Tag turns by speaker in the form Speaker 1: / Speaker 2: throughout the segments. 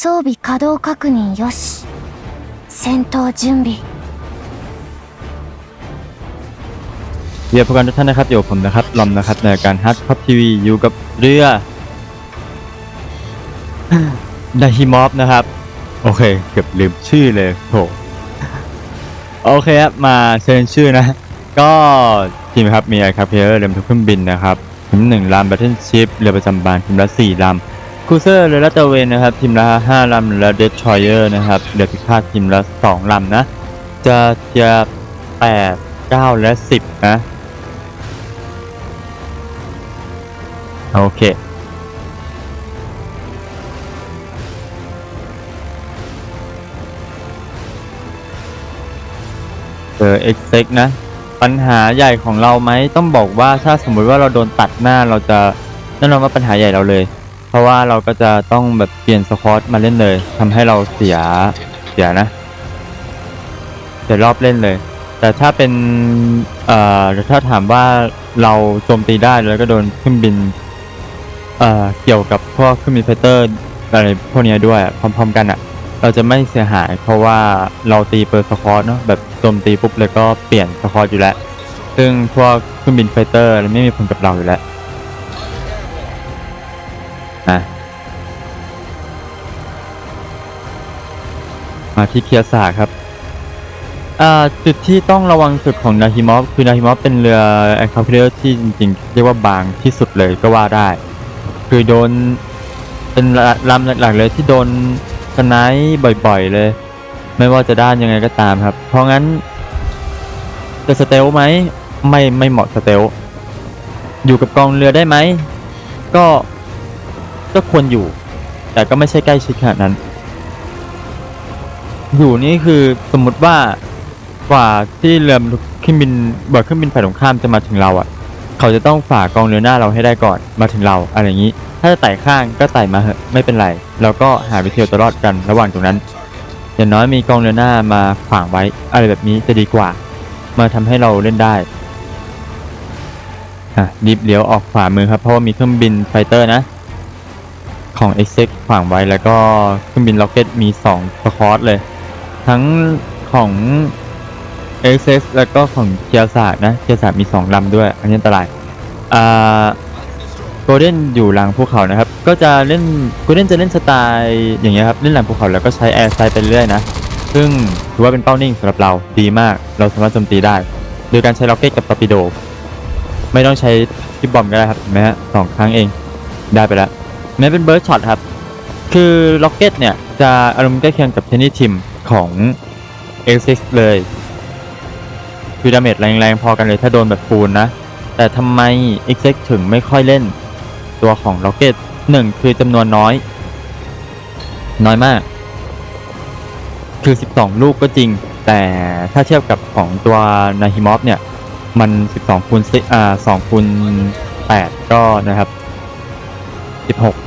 Speaker 1: 装備稼働確認よし戦闘準備
Speaker 2: เรียนพวกกันทุกท่านนะครับอยู่กับผมนะครับลอมนะครับในรายการฮัทพับทีวีอยู่กับเรือ ไดฮิมอฟนะครับ โอเค เกือบลืมชื่อเลยโถโอเคครับมาเชิญชื่อนะ ก็ทีมครับมีอะไรครับเพลเรือทุกเครื่องบินนะครับทีมหนึ่งลำ b บ t เทิลชิพเรือประจำบานทีมละสี่ลำ ครูเซอร์เรือลาตะเวนนะครับทีมละห้าลำและเดสทรอยเออร์นะครับเรือพิฆาตทีมละสองลำนะ จะจะแปดเก้าและสิบนะโอเคเออเอ็กเซ็กนะ ปัญหาใหญ่ของเราไหมต้องบอกว่าถ้าสมมุติว่าเราโดนตัดหน้าเราจะแน่นอนว่าปัญหาใหญ่เราเลย ราะว่าเราก็จะต้องแบบเปลี่ยนสควอตมาเล่นเลยทำให้เราเสียเสียนะเสียรอบเล่นเลย แต่ถ้าเป็นเอ่อถ้าถามว่าเราโจมตีได้แล้วก็โดนเครื่องบินเอ่อเกี่ยวกับพวกเครื่องบินไฟเตอร์อะไรพวกเนี้ยด้วยพร้อมๆกันอะ่ะ เราจะไม่เสียหาย เพราะว่าเราตีเปิดสควอตเนาะแบบโจมตีปุ๊บแล้วก็เปลี่ยนสควอตอยู่แล้ว ซึ่งพวกเครื่องบินไฟเตอร์ไม่มีผลกับเราอยู่แล้ว อะมาที่เคียร์สาครับอ่าจุดที่ต้องระวังสุดของนาฮิมอฟคือนาฮิมอฟเป็นเรือแอร์คราฟเรือที่จริงๆ เรียกว่าบางที่สุดเลยก็ว่าได้ คือโดนเป็นลำหลักๆเลยที่โดนสไนป์บ่อยๆเลย ไม่ว่าจะด้านยังไงก็ตามครับ เพราะงั้น จะสเตลไหมไม่ไม่เหมาะสเตลอยู่กับกองเรือได้ไหม ก็ ก็ควรอยู่ แต่ก็ไม่ใช่ใกล้ชิดขนาดนั้น อยู่นี่คือสมมติว่ากว่าที่เรือเครื่องบินเบิร์เครื่องบินฝ่ายตรงข้ามจะมาถึงเราอะ เขาจะต้องฝ่ากองเรือหน้าเราให้ได้ก่อนมาถึงเราอะไรอย่างนี้ ถ้าจะไต่ข้างก็ไต่มาเหอะไม่เป็นไรเราก็หาวิธีตัวรอดกันระหว่างตรงนั้น อย่างน้อยมีกองเรือหน้ามาขวางไว้ อะไรแบบนี้จะดีกว่า มาทำให้เราเล่นได้อะรีบเลี้ยวออกขวามือครับเพราะว่ามีเครื่องบินไฟเตอร์นะ ของ x อ x ขวางไว้แล้วก็เครื่องบินล็อกเก็ตมี2สคอร์ตเลย ทั้งของ x อ x แล้วก็ของเคียร์ศาสตร์นะเคียร์ศาสตร์มี2ลำด้วย อันนี้อันตรายอ่าโกลเด้นอยู่หลังภูเขานะครับ ก็จะเล่นโกลเด้นจะเล่นสไตล์อย่างเงี้ยครับ เล่นหลังภูเขาแล้วก็ใช้แอร์ไซด์ไปเรื่อยนะ ซึ่งถือว่าเป็นเป้านิ่งสำหรับเราดีมาก เราสามารถโจมตีได้ โดยการใช้ล็อกเก็ตกับตอร์ปิโด ไม่ต้องใช้ทิปบอมก็ได้ครับเห็นไหมฮะสองครั้งเอง ได้ไปแล้ว แม้เป็นเบิร์ดช็อตครับ คือล็อกเก็ตเนี่ย จะอารมณ์ใกล้เคียงกับเทนนิสทิมของ x อ x เลย คือดาเมจแรงๆ พอกันเลยถ้าโดนแบบฟูลนะ แต่ทำไม x x ถึงไม่ค่อยเล่นตัวของ Rocket หนึ่งคือจำนวนน้อย น้อยมาก คือ 12 ลูกก็จริง แต่ถ้าเทียบกับของตัวนาฮิมอฟเนี่ย มัน 12คูณอ่า2คูณ8ก็นะครับ 16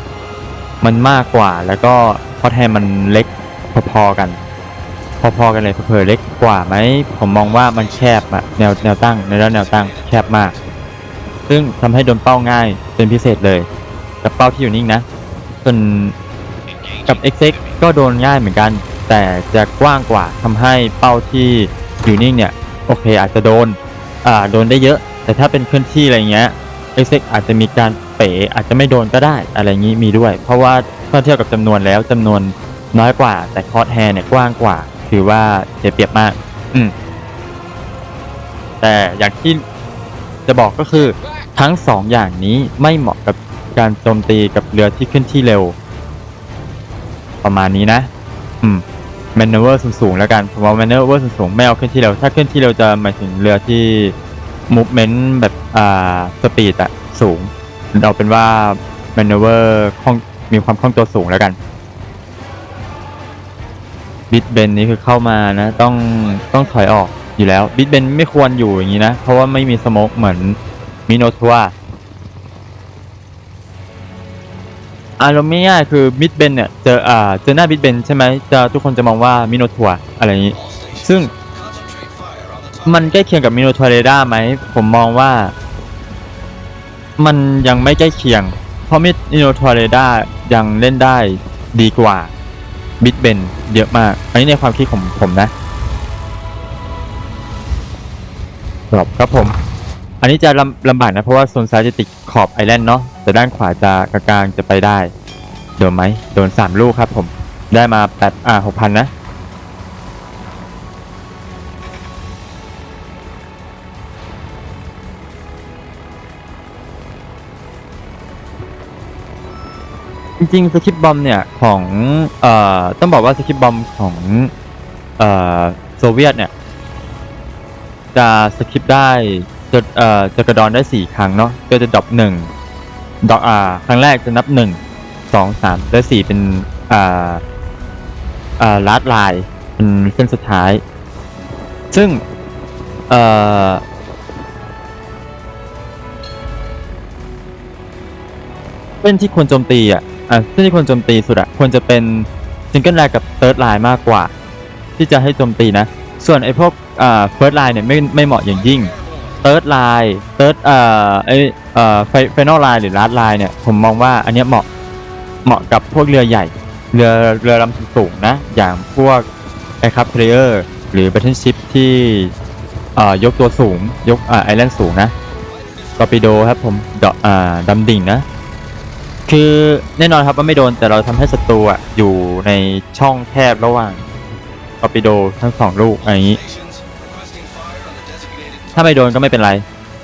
Speaker 2: มันมากกว่าแล้วก็พอแทนมันเล็กพอๆกัน พอๆกันเลยเผลอเล็กกว่าไหมผมมองว่ามันแคบอะแนวแนวตั้งในด้านแนวตั้งแคบมาก ซึ่งทำให้โดนเป้าง่ายเป็นพิเศษเลยกับเป้าที่อยู่นิ่งนะส่วนกับ x x ก็โดนง่ายเหมือนกัน แต่จะกว้างกว่าทำให้เป้าที่อยู่นิ่งเนี่ยโอเคอาจจะโดนอ่าโดนได้เยอะ แต่ถ้าเป็นเคลื่อนที่อะไรเงี้ย x x อาจจะมีการ เป๋ อาจจะไม่โดนก็ได้อะไรอย่างนี้มีด้วย เพราะว่าถ้าเทียบกับจำนวนแล้วจำนวนน้อยกว่า แต่คอร์สแฮร์เนี่ยกว้างกว่า ถือว่าเสียเปรียบมาก อืม แต่อย่างที่จะบอกก็คือทั้งสองอย่างนี้ไม่เหมาะกับการโจมตีกับเรือที่ขึ้นที่เร็ว ประมาณนี้นะ อืม m a n e u v e r สูงๆแล้วกันผมว่า m a n e u v e r สูงๆไม่เอาขึ้นที่เร็วถ้าขึ้นที่เร็วจะหมายถึงเรือที่ movement แบบอ่า speed อะสูง เอาเป็นว่า m a n e u v e r คล่องมีความคล่องตัวสูงแล้วกันบิดเบนนี้คือเข้ามานะ ต้องต้องถอยออกอยู่แล้วบิดเบนไม่ควรอยู่อย่างนี้นะ เพราะว่าไม่มีสโมกเหมือนมิโนทัวอารมณ์ง่ายๆคือบิดเบนเนี่ยเจออ่าเจอหน้าบิดเบนใช่ไหมจะทุกคนจะมองว่ามิโนทัวอะไรอย่างนี้ ซึ่งมันใกล้เคียงกับมิโนทัวเรดาไหมผมมองว่า มันยังไม่ใกล้เคียง เพราะมิดนิโนทัวเรดายังเล่นได้ดีกว่าบิดเบนเยอะมาก อันนี้ในความคิดของผมนะจบครับผม อันนี้จะลำลำบากนะ เพราะว่าโซนซ้ายจะติดขอบไอแลนด์เนาะแต่ด้านขวาจะกลางจะไปได้ โดนไหมโดนสามลูกครับผมได้มาแปดอ่าหกพันนะ จริงๆสคริปต์บอมเนี่ยของเอ่อต้องบอกว่าสคริปต์บอมของเอ่อโซเวียตเนี่ยจะสคริปต์ได้จะเอ่อจะกระดอนได้สี่ครั้งเนาะก็จะดรอปหนึ่งดอกอ่าครั้งแรกจะนับหนึ่งสองสามและสี่เป็นอ่าอ่าลาดลน์เป็นเส้นสุดท้าย ซึ่งเอ่อเส้นที่ควรโจมตีอะ อะเส้นที่ควรโจมตีสุดอะควรจะเป็นซิงเกิลไลน์กับเ h ิร์ดไลน์มากกว่า ที่จะให้โจมตีนะ ส่วนไอ้พวกอ่าเฟิร์สไลน์เนี่ยไม่ไม่เหมาะอย่างยิ่งเ h ิร์ดไลน์เ h ิร์ดอ่าไอเอ่อไฟนอลไลน์หรือลาดไลน์เนี่ยผมมองว่าอันเนี้ยเหมาะเหมาะกับพวกเรือใหญ่ เรือเรือลำสูงๆนะ อย่างพวกไอคับเพลเยอร์หรือ b บ t เทนชิพที่อ่ายกตัวสูงยกอ่าไอแลนด์สูงนะตอร์ปิโดครับผมดอกอ่าดำดิ่งนะ คือแน่นอนครับว่าไม่โดนแต่เราทำให้ศัตรูอะอยู่ในช่องแคบระหว่างตอร์ปิโดทั้งสองลูกอะไรอย่างนี้ ถ้าไม่โดนก็ไม่เป็นไร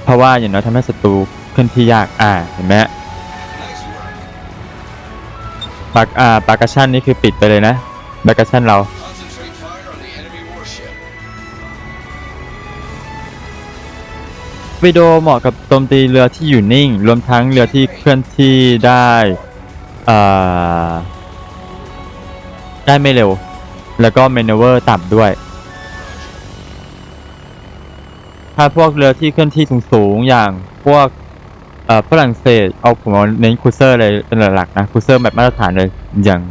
Speaker 2: เพราะว่าอย่างน้อยทำให้ศัตรูเคลื่อนที่ยากอ่าเห็นไหมปากอ่าปากกาชั่นนี่คือปิดไปเลยนะปากกาชั่นเรา วิดีโอเหมาะกับโจมตีเรือที่อยู่นิ่ง รวมทั้งเรือที่เคลื่อนที่ได้ได้ไม่เร็ว แล้วก็เมนเวอร์ต่ำด้วย ถ้าพวกเรือที่เคลื่อนที่สูงๆอย่างพวกฝรั่งเศสเอาผมเอาเน้นคูเซอร์เลยเป็นหลักๆนะคูเซอร์แบบมาตรฐานเลยอย่าง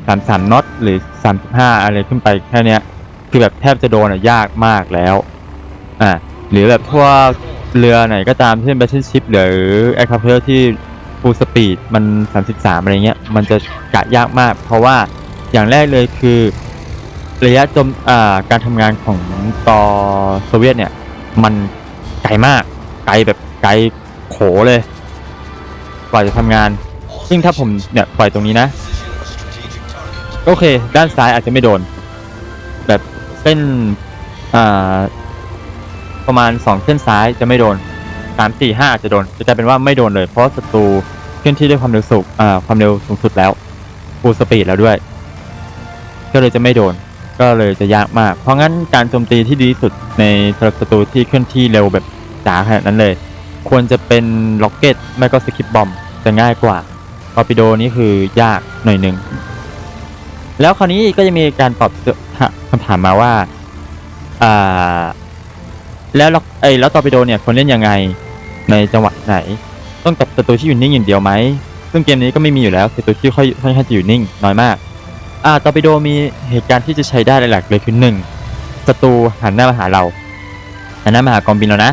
Speaker 2: 33น็อตหรือ35อะไรขึ้นไปแค่นี้คือแบบแทบจะโดนอะยากมากแล้ว อ่าหรือแบบพวก เรือไหนก็ตามที่น battleship หรือ aircraft ที่ full speed มัน 33 อะไรเงี้ย มันจะกะยากมาก เพราะว่าอย่างแรกเลยคือระยะจมอ่าการทำงานของต่อโซเวียตเนี่ย มันไกลมาก ไกลแบบไกลโขเลย กว่าจะทำงาน ซึ่งถ้าผมเนี่ยปล่อยตรงนี้นะ โอเค ด้านซ้ายอาจจะไม่โดน แบบเส้นอ่า ประมาณสองเส้นซ้ายจะไม่โดนสามสี่ห้าอาจจะโดน จะกลายเป็นว่าไม่โดนเลย เพราะศัตรูเคลื่อนที่ด้วยความเร็วสูงอ่าความเร็วสูงสุดแล้วฟูลสปีดแล้วด้วย ก็เลยจะไม่โดน ก็เลยจะยากมาก เพราะงั้นการโจมตีที่ดีที่สุดในสำหรับศัตรูที่เคลื่อนที่เร็วแบบจ๋าขนาดนั้นเลย ควรจะเป็นล็อกเก็ตไม่ก็สคิปบอมจะง่ายกว่าตอร์ปิโดนี่คือยากหน่อยหนึ่งแล้วคราวนี้ก็จะมีการตอบคำถามมาว่าอ่า แล้วล็อกไอ้แล้วตอร์ปิโดเนี่ยควรเล่นยังไง ในจังหวะไหน ต้องกับศัตรูที่อยู่นิ่งอย่างเดียวไหม ซึ่งเกมนี้ก็ไม่มีอยู่แล้วศัตรูที่ค่อยค่อยๆจะอยู่นิ่งน้อยมาก อ่าตอร์ปิโดมีเหตุการณ์ที่จะใช้ได้หลักๆเลยคือหนึ่งศัตรูหันหน้ามาหาเราหันหน้ามาหากองบินเรานะ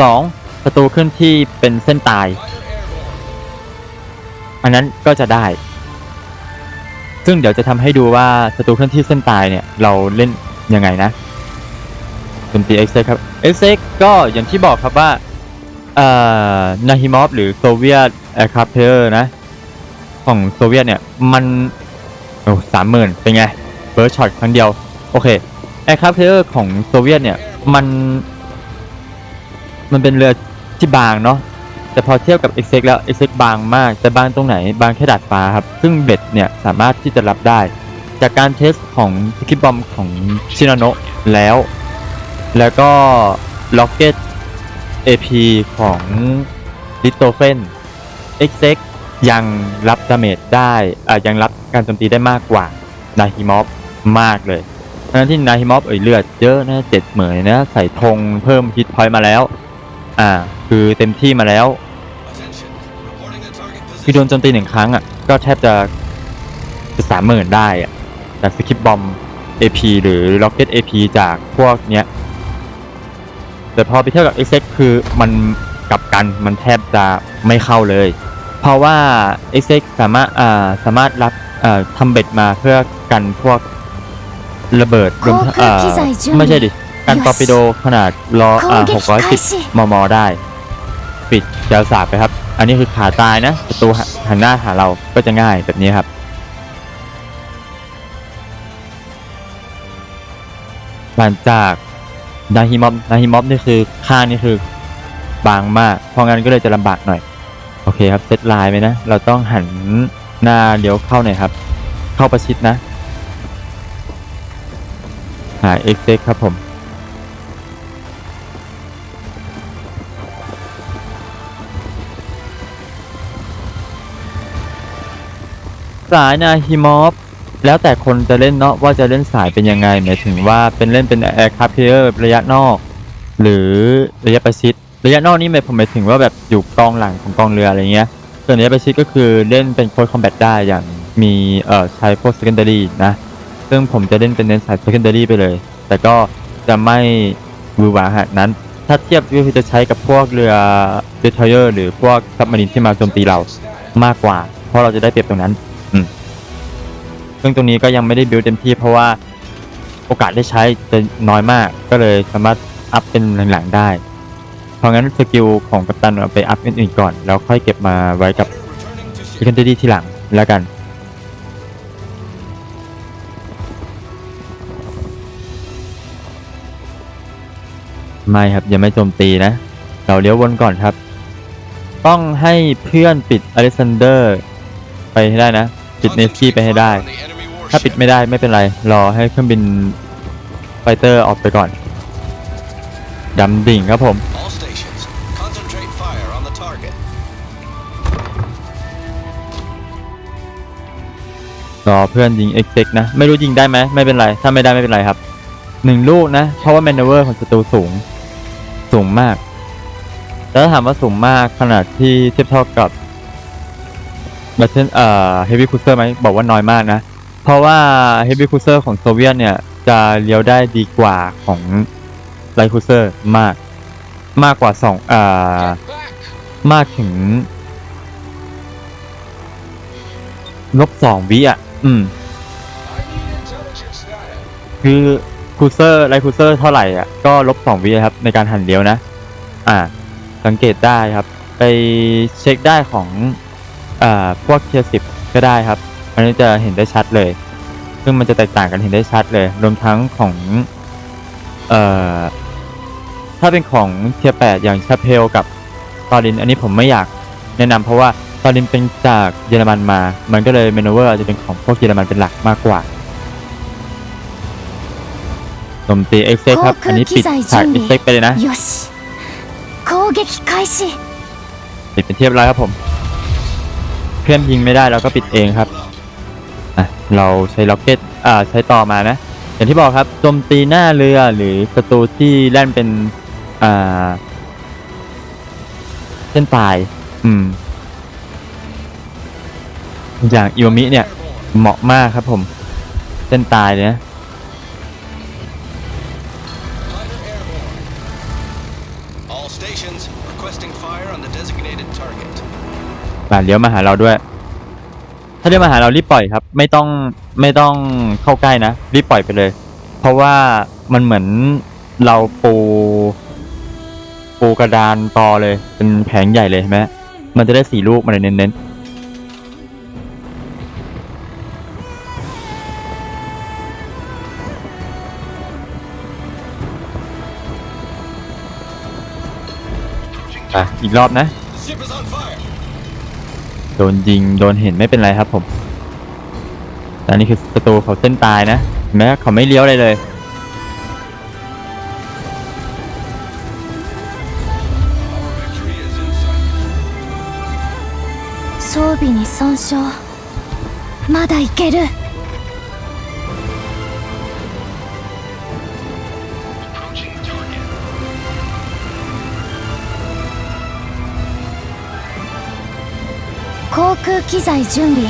Speaker 2: สองศัตรูเคลื่อนที่เป็นเส้นตาย อันนั้นก็จะได้ ซึ่งเดี๋ยวจะทำให้ดูว่าศัตรูเคลื่อนที่เส้นตายเนี่ยเราเล่นยังไงนะ โจมตีเอ็กเซครับเอ็กเซก็อย่างที่บอกครับว่าเอ่อนาฮิมอฟหรือโซเวียตแอร์คราฟเตอร์นะ ของโซเวียตเนี่ย มันโอ้สามหมื่นเป็นไงเบิร์ช็อตครั้งเดียว โอเคแอร์คราฟเตอร์ของโซเวียตเนี่ย มัน มันเป็นเรือที่บางเนาะแต่พอเทียบกับ x แล้ว x บางมาก แต่บางตรงไหน บางแค่ดาดฟ้าครับ ซึ่งเบ็ดเนี่ย สามารถที่จะรับได้ จากการเทสของสกิปบอมของชินาโนะแล้ว แล้วก็ล็อกเก็ต AP ของลิโตเฟน x ยังรับดาเมจได้อ่ายังรับการโจมตีได้มากกว่านาฮิมอฟมากเลยทั้งที่นาฮิมอฟเอ่ยเลือดเยอะนะเจ็ดเหมือนะใส่ธงเพิ่มฮิตพอยต์มาแล้ว อ่า คือเต็มที่มาแล้วคือโดนโจมตีหนึ่งครั้งอะ ก็แทบจะจะสามหมื่นได้อะจากสกิปบอม AP หรือ Rocket AP จากพวกเนี้ย แต่พอไปเที่ยวกับ XX คือมันกลับกันมันแทบจะไม่เข้าเลย เพราะว่า XX สามารถอ่าสามารถรับอ่าทำเบ็ดมาเพื่อกันพวกระเบิดรวม
Speaker 1: อ่า
Speaker 2: ไม่ใช่ดิกา
Speaker 1: ร
Speaker 2: ตอร์ปิโดขนาดรออ่า610 มม ได้ ปิดเจลสาบไปครับ อันนี้คือขาตายนะประตูหันหน้าหาเราก็จะง่ายแบบนี้ครับหลังจาก นาฮิมอบนาฮิมอบนี่คือข้างนี่คือบางมาก เพราะงั้นก็เลยจะลำบากหน่อย โอเคครับเซตไลน์ไปนะ เราต้องหันหน้าเลี้ยวเข้าหน่อยครับ เข้าประชิดนะ หา x x ครับผม สายนาฮิมอฟ แล้วแต่คนจะเล่นเนาะว่าจะเล่นสายเป็นยังไงหมายถึงว่าเป็นเล่นเป็นแอร์คราฟเพลเยอร์ระยะนอก หรือระยะประชิดระยะนอกนี่หมายผมหมายถึงว่าแบบอยู่กองหลังของกองเรืออะไรเงี้ยส่วนระยะประชิดก็คือเล่นเป็นโค้ดคอมแบทได้อย่างมีเอ่อใช้พวก secondary นะซึ่งผมจะเล่นเป็นเน้นสาย secondary ไปเลย แต่ก็จะไม่หวือหวาขนาดนั้น ถ้าเทียบก็คือจะใช้กับพวกเรือ destroyer หรือพวกซับมารีนที่มาโจมตีเรามากกว่า เพราะเราจะได้เปรียบตรงนั้น ซึ่งตรงนี้ก็ยังไม่ได้บิวเต็มที่เพราะว่าโอกาสได้ใช้จะน้อยมาก ก็เลยสามารถอัพเป็นหลังๆได้ เพราะงั้นสกิลของกัปตันเอาไปอัพอื่นๆก่อน แล้วค่อยเก็บมาไว้กับ
Speaker 3: Returning to
Speaker 2: ซิคันเดอรี่ที่หลังแล้วกันไม่ครับยังไม่โจมตีนะ เราเลี้ยววนก่อนครับ ต้องให้เพื่อนปิดอเล็กซานเดอร์ไปให้ได้นะ ปิดเนสกี้ไปให้ได้ ถ้าปิด
Speaker 3: warship.
Speaker 2: ไม่ได้ไม่เป็นไร รอให้เครื่องบินไฟเตอร์ออกไปก่อนดำดิ่งครับผม
Speaker 3: All stations, concentrate fire on the target.
Speaker 2: รอเพื่อนยิงเอ็กเซกนะ ไม่รู้ยิงได้ไหมไม่เป็นไร ถ้าไม่ได้ไม่เป็นไรครับหนึ่งลูกนะ เพราะว่าแมนเวอร์ของศัตรูสูง สูงมากแต่ถ้าถามว่าสูงมากขนาดที่เทียบเท่ากับบัตเทนเอ่อเฮฟวี่คูเซอร์ไหมบอกว่าน้อยมากนะ เพราะว่าเฮฟวี่คูเซอร์ของโซเวียตเนี่ย จะเลี้ยวได้ดีกว่าของไลท์คูเซอร์มาก มากกว่าสองอ่ามากถึงลบสองวิอะ อืม คือคูเซอร์ไลคูเซอร์เท่าไหร่อะ ก็ลบสองวิครับ ในการหันเลี้ยวนะ อ่า สังเกตได้ครับ ไปเช็คได้ของอ่าพวกเทียสิบก็ได้ครับ อันนี้จะเห็นได้ชัดเลย ซึ่งมันจะแตกต่างกันเห็นได้ชัดเลย รวมทั้งของ เอ่อ ถ้าเป็นของเทียแปดอย่างชาเพลกับตอริน อันนี้ผมไม่อยากแนะนำเพราะว่าตอรินเป็นจากเยอรมันมา มันก็เลยเมนูเวอร์จะเป็นของพวกเยอรมันเป็นหลักมากกว่าโจมตีเอ็กเซครับ อันนี้ปิดฉากเอ็กเซไปเลยนะปิดเป็นเทียบร้อยครับผม เพื่อนยิงไม่ได้เราก็ปิดเองครับ เราใช้ล็อกเก็ตอ่าใช้ต่อมานะ อย่างที่บอกครับโจมตีหน้าเรือหรือศัตรูที่แล่นเป็นอ่าเส้นตาย อืม อย่างอิวมิเนี่ย เหมาะมากครับผม เส้นตายเลยนะ
Speaker 3: Fighter airborne. All stations, requesting fire on the designated target.
Speaker 2: ป่าเลี้ยวมาหาเราด้วย ถ้าเลี้ยวมาหาเรารีบปล่อยครับ ไม่ต้องไม่ต้องเข้าใกล้นะรีบปล่อยไปเลย เพราะว่ามันเหมือนเราปู ปูกระดานตอเลย เป็นแผงใหญ่เลยใช่ไหมมันจะได้สี่ลูกมาเลยเน้นๆอะอีกรอบนะ
Speaker 3: ship is on fire.
Speaker 2: โดนยิงโดนเห็นไม่เป็นไรครับผมแต่อันนี้คือศัตรูเขาเส้นตายนะเห็นไหมเขาไม่เลี้ยวเลยเลย
Speaker 3: Our victory is in sight.
Speaker 1: 装備に損傷まだいける 空機材準備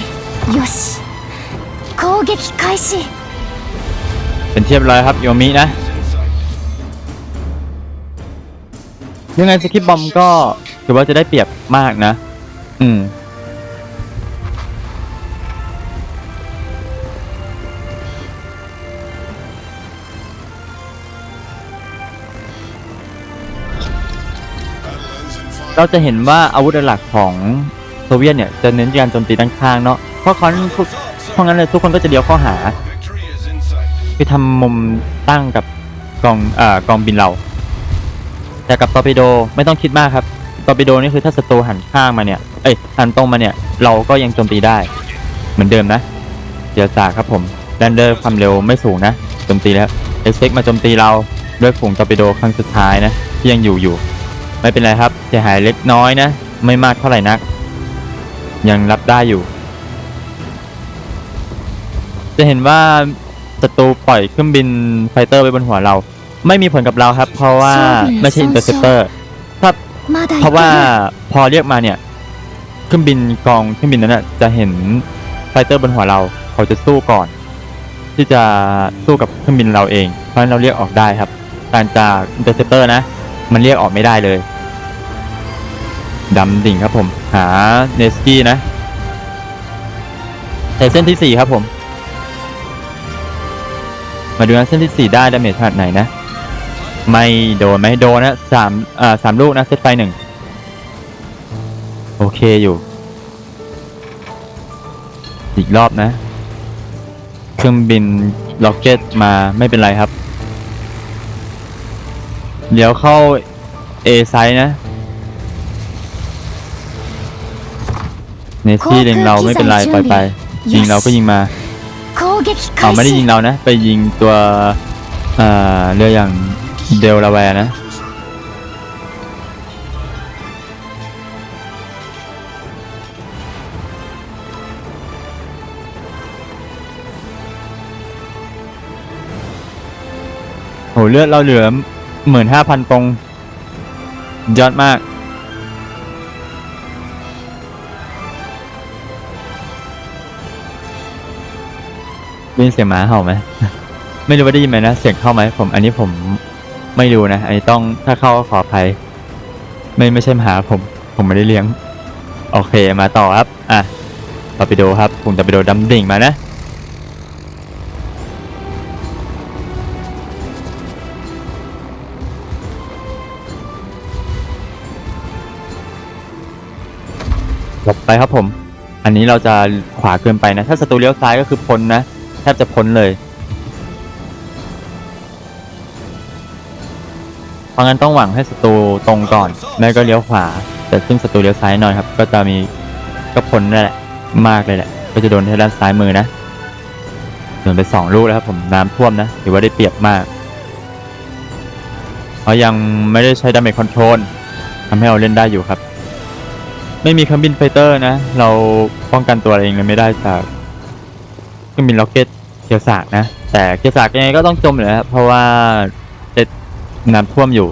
Speaker 1: よし攻撃開始
Speaker 2: เป็นเทียบร้อยครับโยมินะยังไงสกิปบอมก็ถือว่าจะได้เปรียบมากนะ อืมเราจะเห็นว่าอาวุธหลักของ โซเวียตเนี่ยจะเน้นการโจมตีด้านข้างเนาะเพราะเขาทุกเพราะงั้นเลยทุกคนก็จะเลี้ยวเข้าหา
Speaker 3: Victory is in sight.
Speaker 2: คือทำมุมตั้งกับกองอ่ากองบินเรา แต่กับตอร์ปิโดไม่ต้องคิดมากครับตอร์ปิโดนี่คือถ้าศัตรูหันข้างมาเนี่ยเอ้ยหันตรงมาเนี่ยเราก็ยังโจมตีได้ เหมือนเดิมนะเจียสาครับผมแลนเดอร์ความเร็วไม่สูงนะโจมตีแล้วเอ็กเซ็กมาโจมตีเราด้วยฝูงตอร์ปิโดครั้งสุดท้ายนะที่ยังอยู่อยู่ ไม่เป็นไรครับเสียหายเล็กน้อยนะ ไม่มากเท่าไหร่นัก ยังรับได้อยู่ จะเห็นว่าศัตรูปล่อยเครื่องบินไฟเตอร์ไว้บนหัวเรา ไม่มีผลกับเราครับ เพราะว่าไม่ใช่อินเตอร์เซปเตอร์ถ้า
Speaker 1: まだ
Speaker 2: เพราะว่าพอเรียกมาเนี่ยเครื่องบินกองเครื่องบินนั้นนะจะเห็นไฟเตอร์บนหัวเราเขาจะสู้ก่อน ที่จะสู้กับเครื่องบินเราเอง เพราะฉะนั้นเราเรียกออกได้ครับ การจากอินเตอร์เซปเตอร์นะ มันเรียกออกไม่ได้เลย ดำดิ่งครับผม หาเนสกี้นะแต่เส้นที่สี่ครับผม มาดูนะเส้นที่สี่ได้ดาเมจขนาดไหนนะ ไม่โดนไม่โดนนะสามอ่าสามลูกนะ เซตไฟหนึ่งโอเคอยู่ อีกรอบนะ เครื่องบินล็อกเก็ตมาไม่เป็นไรครับ เดี๋ยวเข้า A ไซส์นะ เนที่เล็งเราไม่เป็นไรปล่อยไป ยิงเราก็ยิงมาเขาไม่ได้ยิงเรานะ ไปยิงตัวเรืออย่างเดลลาแวร์นะโหเลือดเราเหลือเหมือนห้าพันปงยอดมาก ได้ยินเสียงหมาเห่าไหม ไม่รู้ว่าได้ยินไหมนะ เสียงเข้าไหมผม อันนี้ผมไม่รู้นะ อันนี้ต้องถ้าเข้าก็ขออภัย ไม่ไม่ใช่หมาผม ผมไม่ได้เลี้ยง โอเคมาต่อครับ อะตอร์ปิโดครับกลุ่มตอร์ปิโดดำดิ่งมานะหลบไปครับผม อันนี้เราจะขวาเกินไปนะ ถ้าศัตรูเลี้ยวซ้ายก็คือพ้นนะ ทบจะพ้นเลย เพราะงั้นต้องหวังให้ศัตรูตรงก่อน ไม่ก็เลี้ยวขวา แต่ซึ่งศัตรูเลี้ยวซ้ายหน่อยครับ ก็จะมีก็พ้นนั่นแหละ มากเลยแหละ ก็จะโดนที่ด้านซ้ายมือนะโดนไปสองลูกแล้วครับผมน้ำท่วมนะถือว่าได้เปรียบมากเพราะยังไม่ได้ใช้ดาเมจคอนโทรลทำให้เราเล่นได้อยู่ครับ ไม่มีเครื่องบินไฟเตอร์นะ เราป้องกันตัวเองเลยไม่ได้จากเครื่องบินล็อกเก็ต เกียวสากนะ แต่เกียวสากยังไงก็ต้องจมอยู่แล้วครับเพราะว่าเด็ดน้ำท่วมอยู่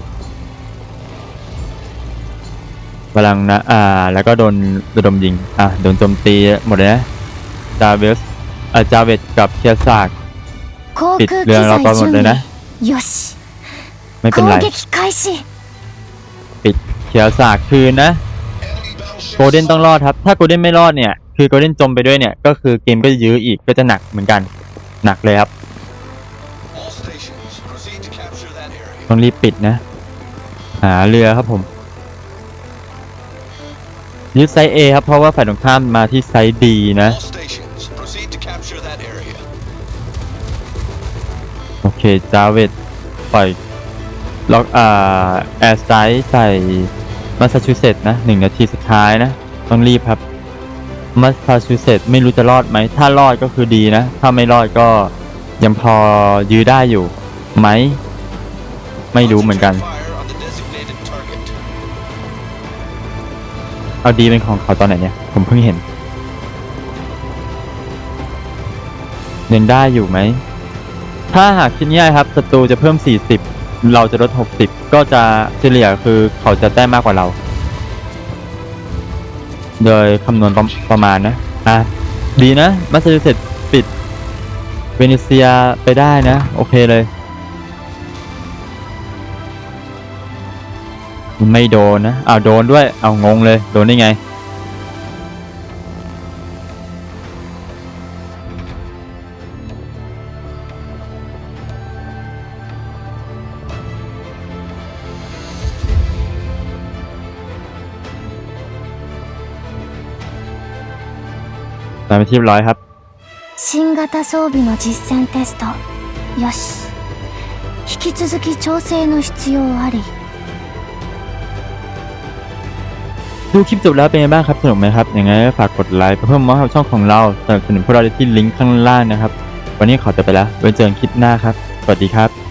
Speaker 2: กำลังนะอ่า แล้วก็โดนโดนยิง อะโดนโจมตีหมดเลยนะจาเวสอาจาเวสกับเคียวสากปิดเรื่องเรา
Speaker 1: ไป
Speaker 2: หมดเลยนะไม่เป็นไรปิดเคียวสากคืนนะโกลเด้นต้องรอดครับ ถ้าโกลเด้นไม่รอดเนี่ย คือโกลเด้นจมไปด้วยเนี่ย ก็คือเกมก็ยื้ออีกก็จะหนักเหมือนกัน หนักเลยครับ ต้องรีบปิดนะ หาเรือครับผม ยึดไซส์ A ครับ เพราะว่าฝ่ายตรงข้ามมาที่ไซส์ D นะ โอเค จาเวตปล่อยล็อกอ่าแอร์ไตล์ใส่มาซาชูเซตส์นะหนึ่งนาทีสุดท้ายนะ ต้องรีบครับ มาซาชูเซตส์ไม่รู้จะรอดไหม ถ้ารอดก็คือดีนะ ถ้าไม่รอดก็ยังพอยื้อได้อยู่ไหม ไม่รู้เหมือนกัน เอาดีเป็นของเขาตอนไหนเนี่ย ผมเพิ่งเห็นยังได้อยู่ไหม ถ้าหากคิดง่ายครับศัตรูจะเพิ่ม 40 เราจะลด 60 ก็จะเฉลี่ยคือเขาจะแต้มมากกว่าเรา โดยคำนวณประประมาณนะ อะ ดีนะมาสซาชูเซตส์ปิดเวนิเซียไปได้นะ โอเคเลย ไม่โดนนะอ้าวโดนด้วย เอางงเลย โดนได้ไงำเป็นที่ร้อยครับ
Speaker 1: 新型装備の実践テストよし引き続き調整の必要あり
Speaker 2: ดูคลิปจบแล้วเป็นไงบ้างครับ สนุกไหมครับอย่างไรฝากกดไลค์เพื่อเพิ่มมอให้ช่องของเราสนับสนุนพวกเราได้ที่ลิงก์ข้างล่างนะครับ วันนี้ขอตัไปแล้วไว้เจอกันคลิปหน้าครับ สวัสดีครับ